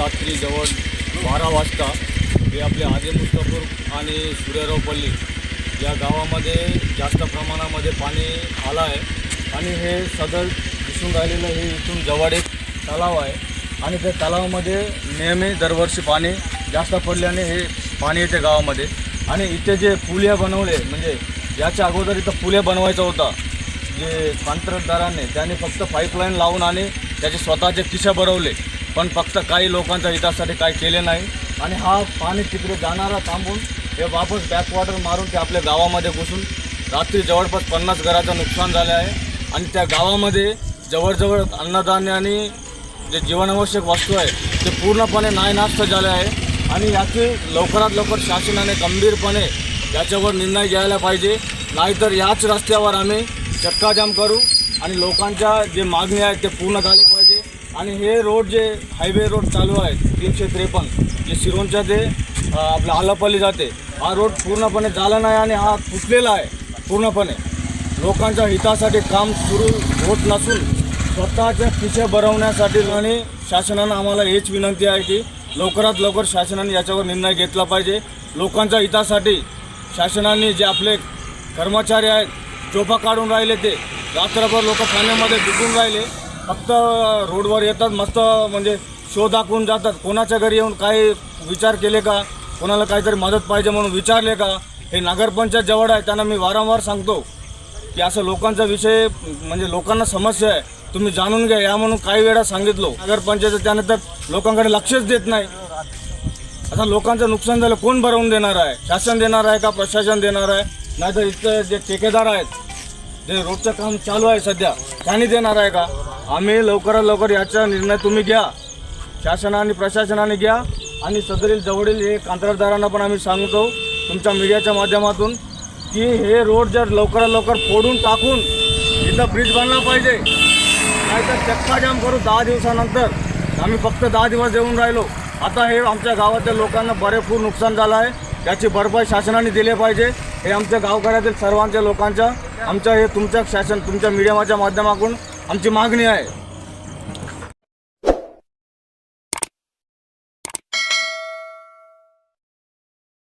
रात्री जवळ बारा वाजता हे आपले आजे मुस्तापूर आणि सूर्यरावपल्ली या गावामध्ये जास्त प्रमाणामध्ये पाणी आलं आहे. आणि हे सदर दिसून राहिलेलं हे इथून जवळ एक तलाव आहे. आणि त्या तलावामध्ये नेहमी दरवर्षी पाणी जास्त पडल्याने हे पाणी येते गावामध्ये. आणि इथे जे पुल्या बनवले म्हणजे याच्या अगोदर इथं पुले बनवायचा होता जे कॉन्ट्रॅक्टदारांनी त्याने फक्त पाईपलाईन लावून आणि त्याचे स्वतःचे किशा भरवले. पण फक्त काही लोकांच्या हितासाठी काही केले नाही. आणि हा पाणी तिकडे जाणारा थांबून हे वापस बॅकवॉटर मारून ते आपल्या गावामध्ये घुसून रात्री जवळपास पन्नास घराचं नुकसान झालं आहे. आणि त्या गावामध्ये जवळजवळ अन्नधान्य आणि जे जीवनावश्यक वस्तू आहे ते पूर्णपणे नायनास्त झाले आहे. आणि याची लवकरात लवकर शासनाने गंभीरपणे याच्यावर निर्णय घ्यायला पाहिजे. नाहीतर याच रस्त्यावर आम्ही चक्काजाम करू आणि लोकांच्या जे मागणी आहेत ते पूर्ण झाले पाहिजे. आणि हे रोड जे हायवे रोड चालू आहे तीनशे त्रेपन्न जे सिरोंच्या ते आपलं आलापल्ली जाते हा रोड पूर्णपणे झाला नाही आणि हा तुटलेला आहे पूर्णपणे. लोकांच्या हितासाठी काम सुरू होत नसून स्वतःच्या खिशे भरवण्यासाठी आणि शासनानं आम्हाला हेच विनंती आहे की लवकरात लवकर शासनाने याच्यावर निर्णय घेतला पाहिजे. लोकांच्या हितासाठी शासनाने जे आपले कर्मचारी आहेत चोपा काढून राहिले ते रात्रभर लोक ठाण्यामध्ये डुबून राहिले. फक्त रोडवर येतात मस्त म्हणजे शो दाखवून जातात. कोणाच्या घरी येऊन काही विचार केले का? कोणाला काहीतरी मदत पाहिजे म्हणून विचारले का? हे नगरपंचायत जवळ आहे त्यांना मी वारंवार सांगतो की असं लोकांचा विषय म्हणजे लोकांना समस्या आहे तुम्ही जाणून घ्या. या म्हणून काही वेळा सांगितलं. नगरपंचायत त्याने तर लोकांकडे लक्षच देत नाही. आता लोकांचं नुकसान झालं कोण भरवून देणार आहे? शासन देणार आहे का प्रशासन देणार आहे? नाहीतर इथं जे ठेकेदार आहेत जे रोडचं काम चालू आहे सध्या त्यांनी देणार आहे का? आम्ही लवकरात लवकर याचा निर्णय तुम्ही घ्या. शासनाने प्रशासनाने घ्या आणि सदरील जवळील हे कंत्राटदारांना पण आम्ही सांगतो तुमच्या मीडियाच्या माध्यमातून की हे रोड जर लवकरात लवकर फोडून टाकून इथं ब्रिज बांधला पाहिजे. नाहीतर चक्काजाम करू दहा दिवसानंतर. आम्ही फक्त दहा दिवस देऊन राहिलो. आता हे आमच्या गावातील लोकांना बरेपूर नुकसान झालं आहे. त्याची भरपाई शासनाने दिली पाहिजे. हे आमच्या गावकऱ्यातील सर्वांच्या लोकांच्या आमच्या हे तुमच्या शासन तुमच्या मीडियाच्या माध्यमातून आमची मागणी आहे.